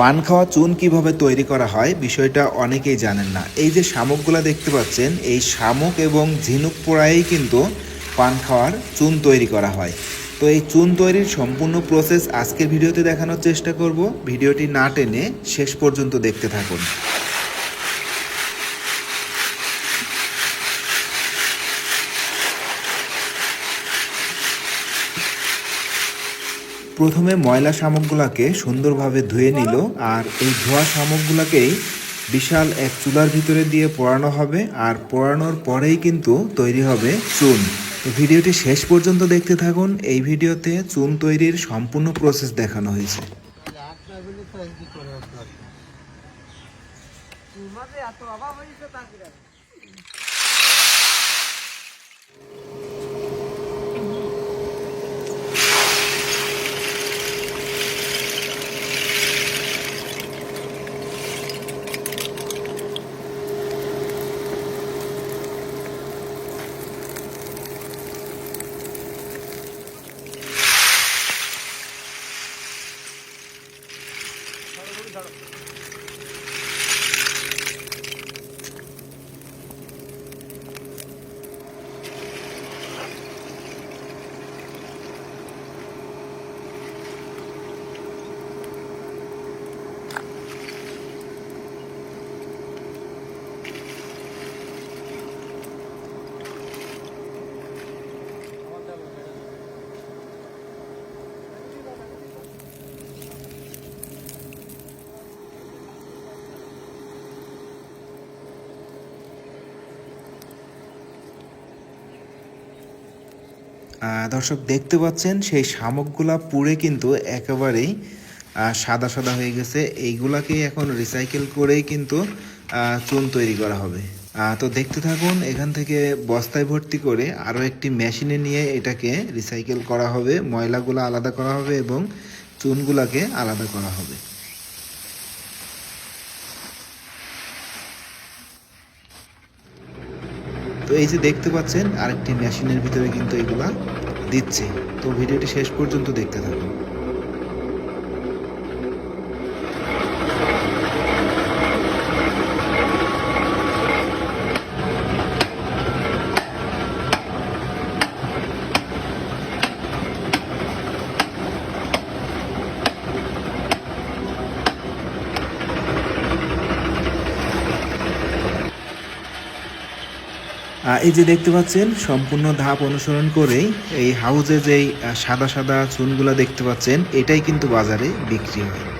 পান খাওয়া চুন কীভাবে তৈরি করা হয়, বিষয়টা অনেকেই জানেন না। এই যে শামুকগুলো দেখতে পাচ্ছেন, এই শামুক এবং ঝিনুক পোড়াই কিন্তু পান খাওয়ার চুন তৈরি করা হয়। তো এই চুন তৈরির সম্পূর্ণ প্রসেস আজকের ভিডিওতে দেখানোর চেষ্টা করব। ভিডিওটি না টেনে শেষ পর্যন্ত দেখতে থাকুন। প্রথমে ময়লা শামুকগুলোকে সুন্দরভাবে ধুয়ে নিল আর এই ধোয়া শামুকগুলোকেই বিশাল এক চুলার ভিতরে দিয়ে পোড়ানো হবে আর পোড়ানোর পরেই কিন্তু তৈরি হবে চুন। ভিডিওটি শেষ পর্যন্ত দেখতে থাকুন। এই ভিডিওতে চুন তৈরির সম্পূর্ণ প্রসেস দেখানো হয়েছে। এত অভাব হয়েছে তা দর্শক দেখতে পাচ্ছেন, সেই শামুকগুলা পুড়ে কিন্তু একেবারেই সাদা সাদা হয়ে গেছে। এইগুলাকেই এখন রিসাইকেল করেই কিন্তু চুন তৈরি করা হবে। তো দেখতে থাকুন, এখান থেকে বস্তায় ভর্তি করে আরও একটি মেশিনে নিয়ে এটাকে রিসাইকেল করা হবে, ময়লাগুলো আলাদা করা হবে এবং চুনগুলাকে আলাদা করা হবে। তো এই যে দেখতে পাচ্ছেন, আরেকটি মেশিনের ভিতরে কিন্তু এগুলা দিচ্ছে। তো ভিডিওটি শেষ পর্যন্ত দেখতে থাকুন। এই যে দেখতে পাচ্ছেন, সম্পূর্ণ ধাপ অনুসরণ করেই এই হাউজে যেই সাদা সাদা চুনগুলো দেখতে পাচ্ছেন, এটাই কিন্তু বাজারে বিক্রি হয়।